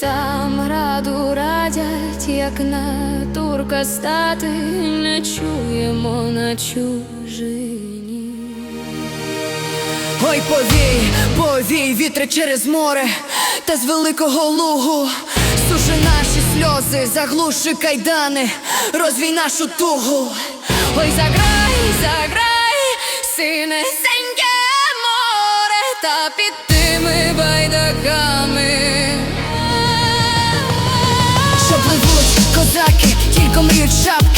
там раду радять, як на турка стати, не чуємо на чужині. Ой, повій, повій, вітри через море та з великого лугу суши наші сльози, заглуши кайдани, розвій нашу тугу. Ой, заграй, заграй, синесеньке море та під тими байдаками. Żaki, kilku myjut szapki.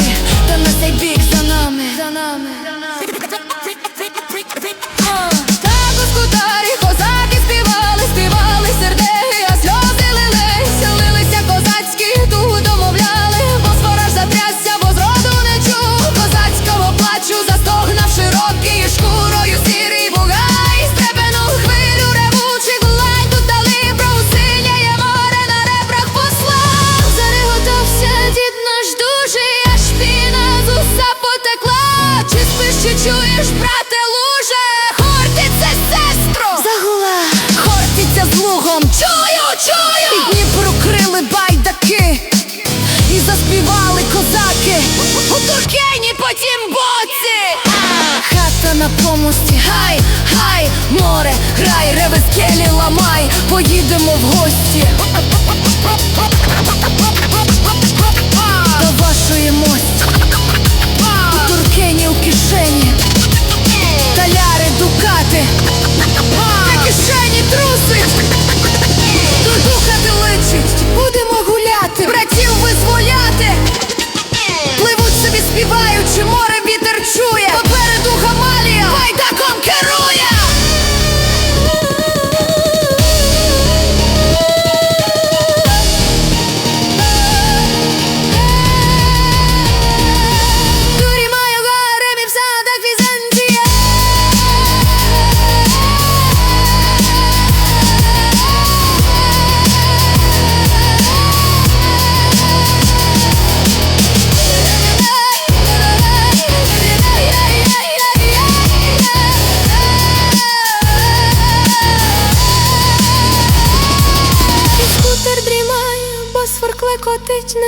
Брате луже? Хортице, сестро! Загула, хортиця з лугом, Чую, чую! і Дніпру крили байдаки, і заспівали козаки. У Туркені потім боці! Хата на помості, гай, гай,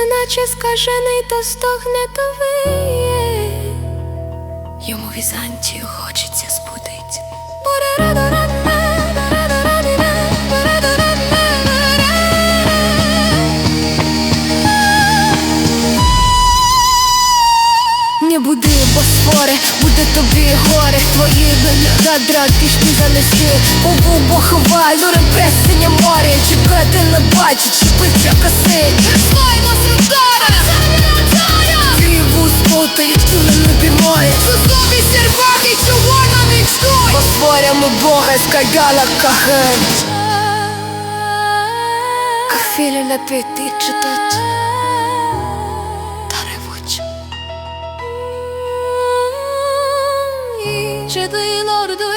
неначе скажений, то стогне, то виє. Йому Візантію хочеться збудить. Не буди, босфоре, буде тобі горе. Твої гадра кишки занесли Побу боховаль, дурим пресення море. Чекати не бачить, шипиться косить Босфорями Бога скайгала кахен Кафілі напити читать Та ревуть Чи лорду